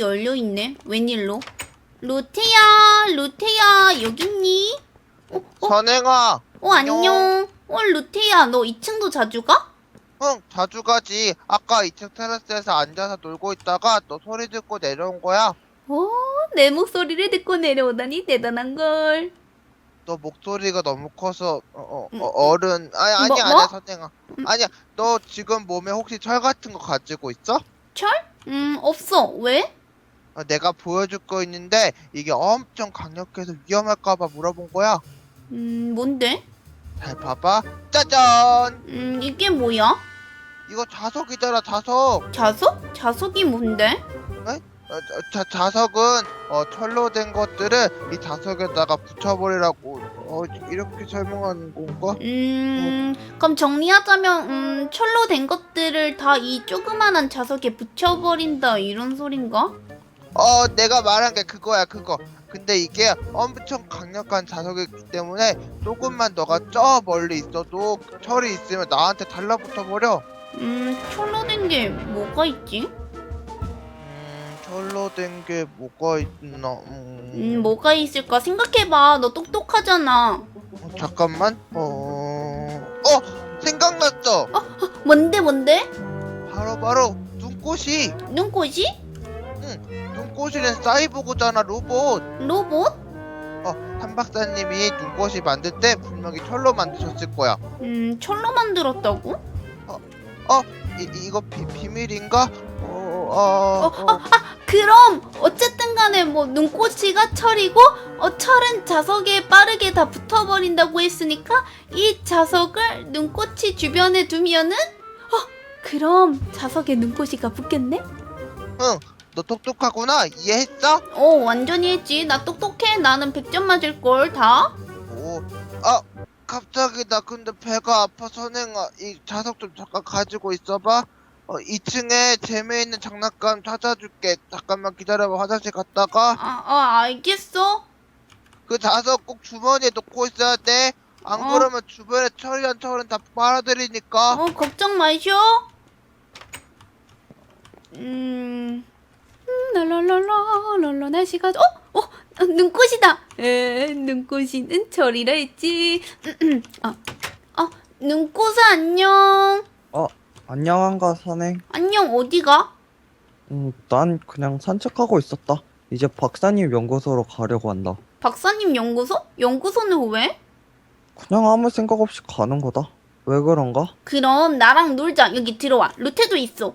문이 열려 있네. 웬일로? 루테야, 루테야, 여기 있니? 어, 어, 선행아, 어, 안녕. 어, 루테야, 너 2층도 자주 가? 응, 자주 가지. 아까 2층 테라스에서 앉아서 놀고 있다가 너 소리 듣고 내려온 거야. 어, 내 목소리를 듣고 내려오다니 대단한 걸. 너 목소리가 너무 커서 어, 어, 음, 어, 어른 아니 아니야 뭐, 아니야 뭐? 선행아 음. 아니야 너 지금 몸에 혹시 철 같은 거 가지고 있어? 철? 음, 없어. 왜? 어, 내가 보여줄 거 있는데 이게 엄청 강력해서 위험할까봐 물어본 거야. 음, 뭔데? 잘 봐봐. 짜잔! 음, 이게 뭐야? 이거 자석이잖아 자석. 자석? 자석이 뭔데? 어, 자, 자석은 어, 철로 된 것들을 이 자석에다가 붙여버리라고 어, 이렇게 설명하는 건가? 음, 그럼 정리하자면, 음, 철로 된 것들을 다 이 조그만한 자석에 붙여버린다, 이런 소린가? 어 내가 말한 게 그거야 그거 근데 이게 엄청 강력한 자석이기 때문에 조금만 너가 저 멀리 있어도 철이 있으면 나한테 달라붙어 버려 음, 철로 된 게 뭐가 있지? 음 철로 된 게 뭐가 있나 음, 음, 뭐가 있을까? 생각해봐. 너 똑똑하잖아. 어, 잠깐만 어... 어 생각났어 뭔데, 뭔데? 바로 바로 눈꽃이 눈꽃이? 눈꽃이는 사이보그잖아 로봇 로봇? 어한 박사님이 눈꽃이 만들 때 분명히 철로 만드셨을 거야 음, 철로 만들었다고? 이, 이거 비, 비밀인가? 어, 어, 어, 그럼 어쨌든 간에 뭐 눈꽃이가 철이고 어 철은 자석에 빠르게 다 붙어버린다고 했으니까 이 자석을 눈꽃이 주변에 두면은 어 그럼 자석에 눈꽃이가 붙겠네? 응, 너 똑똑하구나. 이해했어? 어 완전히 했지 나 똑똑해 나는 100점 맞을 걸 다? 오, 아, 갑자기 나 근데 배가 아파 선행아. 이 자석 좀 잠깐 가지고 있어봐. 어, 2층에 재미있는 장난감 찾아줄게. 잠깐만 기다려봐. 화장실 갔다가 아, 아 알겠어 그 자석 꼭 주머니에 넣고 있어야 돼. 안 어. 그러면 주변에 철이란 철은 다 빨아들이니까. 어 걱정 마셔 음... 음, 랄랄랄라 랄라 날씨가 어? 어? 어, 눈꽃이다 에 눈꽃이는 철이라 했지 어, 어 눈꽃아 안녕 안녕한가 선행. 안녕 어디가? 음, 난 그냥 산책하고 있었다. 이제 박사님 연구소로 가려고 한다. 박사님 연구소? 연구소는 왜? 그냥 아무 생각 없이 가는 거다. 왜 그런가? 그럼 나랑 놀자 여기 들어와 루테도 있어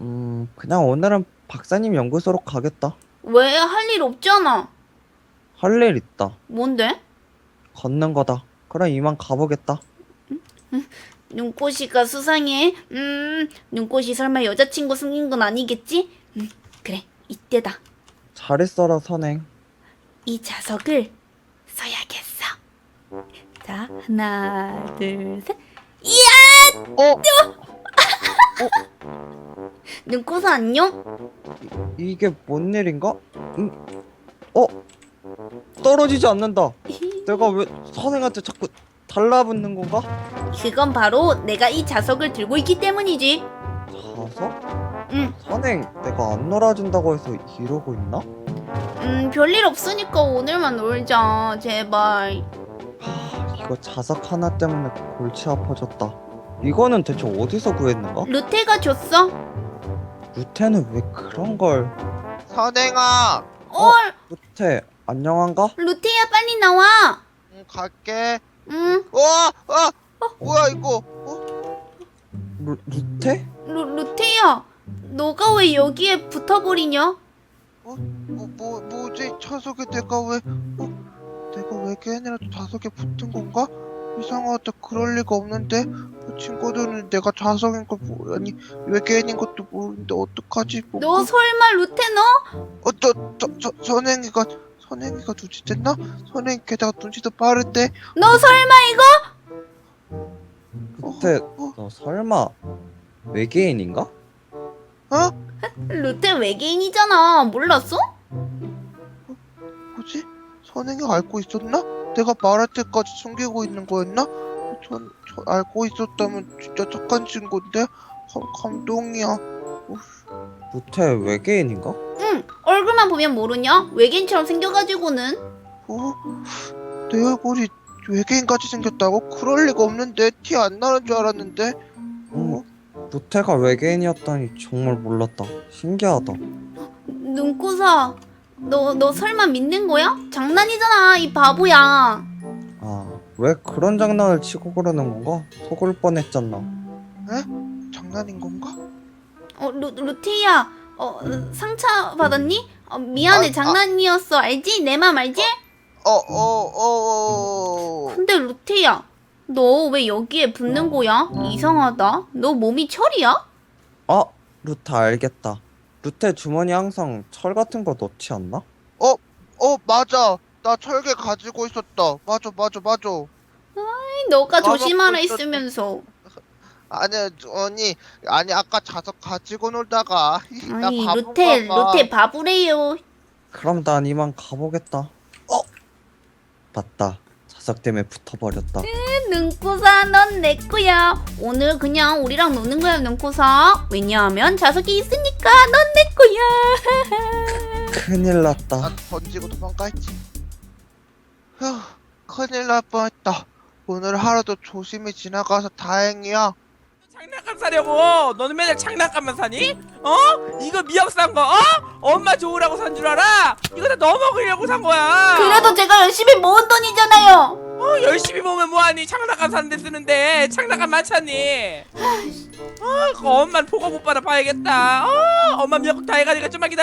음, 그냥 오늘은 박사님 연구소로 가겠다. 왜 할 일 없잖아 할 일 있다. 뭔데? 걷는 거다. 그럼 이만 가보겠다. 눈꽃이가 수상해. 음, 눈꽃이 설마 여자친구 생긴 건 아니겠지? 음, 그래, 이때다. 잘 있어라 선행. 이 자석을 써야겠어. 자, 하나, 둘, 셋. 어? 눈꽃아 안녕? 이게 뭔 일인가? 음, 어? 떨어지지 않는다. 내가 왜 선행한테 자꾸 달라붙는 건가? 그건 바로 내가 이 자석을 들고 있기 때문이지. 자석? 응. 선행, 내가 안 놀아준다고 해서 이러고 있나? 음, 별일 없으니까 오늘만 놀자. 제발. 하, 이거 자석 하나 때문에 골치 아파졌다. 이거는 대체 어디서 구했는가? 루테가 줬어. 루테는 왜 그런 걸? 선행아. 어, 루테 안녕한가? 루테야 빨리 나와. 응, 갈게. 응, 와, 아, 뭐야 이거? 어? 루, 루테? 루, 루테야. 너가 왜 여기에 붙어버리냐? 뭐, 뭐, 뭐지? 자석에 내가 왜, 어? 내가 외계인이라도 자석에 붙은 건가? 이상하다. 그럴 리가 없는데. 그 친구들은 내가 자석인 걸 모, 아니, 외계인인 것도 모르는데, 어떡하지? 뭐, 너 설마 루테 너? 어, 저, 저, 저, 선행이가, 선행이가 눈치챘나? 선행이 게다가 눈치도 빠른데? 너 설마 이거? 루테 어? 너 설마 외계인인가? 어? 루테 외계인이잖아. 몰랐어? 뭐지? 선행이가 알고 있었나? 내가 말할 때까지 숨기고 있는 거였나? 전, 전 알고 있었다면 진짜 착한 친구인데? 감, 감동이야. 루테 외계인인가? 응. 얼굴만 보면 모르냐? 외계인처럼 생겨가지고는. 어? 내 얼굴이 외계인같이 생겼다고? 그럴 리가 없는데 티 안 나는 줄 알았는데 어? 루테가 외계인이었다니 정말 몰랐다. 신기하다. 눈꼬사, 너, 너 설마 믿는 거야? 장난이잖아, 이 바보야. 아, 왜 그런 장난을 치고 그러는 건가? 속을 뻔했잖아. 장난인 건가? 어, 루, 루테야, 어, 상처 받았니? 어, 미안해, 아, 아. 장난이었어. 알지? 내 맘 알지? 어, 어, 어, 어. 근데 루테야, 너 왜 여기에 붙는 거야? 이상하다. 너 몸이 철이야? 아, 루테 알겠다. 루테 주머니 항상 철 같은 거 넣지 않나? 어, 맞아. 나 철개 가지고 있었다. 맞아, 맞아, 맞아. 너가 조심하라 했으면서. 아니, 언니, 아니 아까 자석 가지고 놀다가 나 아니, 바본가 루테, 봐. 루테 바보래요. 그럼 난 이만 가보겠다. 어? 맞다. 자석 때문에 붙어버렸다. 눈코사, 넌내 거야. 오늘 그냥 우리랑 노는 거야, 눈코사. 왜냐하면 자석이 있으니까 넌 내 거야. 큰일 났다. 난 던지고 도망가있지. 휴, 큰일 날 뻔했다. 오늘 하루도 조심히 지나가서 다행이야. 장난감 사려고 너는 맨날 장난감만 사니? 어? 이거 미역 산 거, 어? 엄마 좋으라고 산 줄 알아? 이거 다 너 먹으려고 산 거야 그래도 제가 열심히 모은 돈이잖아요. 어, 열심히 보면 뭐하니 장난감 사는데 쓰는데 장난감 많잖니 어, 그거 엄마는 보고 못 받아 봐야겠다 어, 엄마 미역국 다 해가니까 좀만 기다려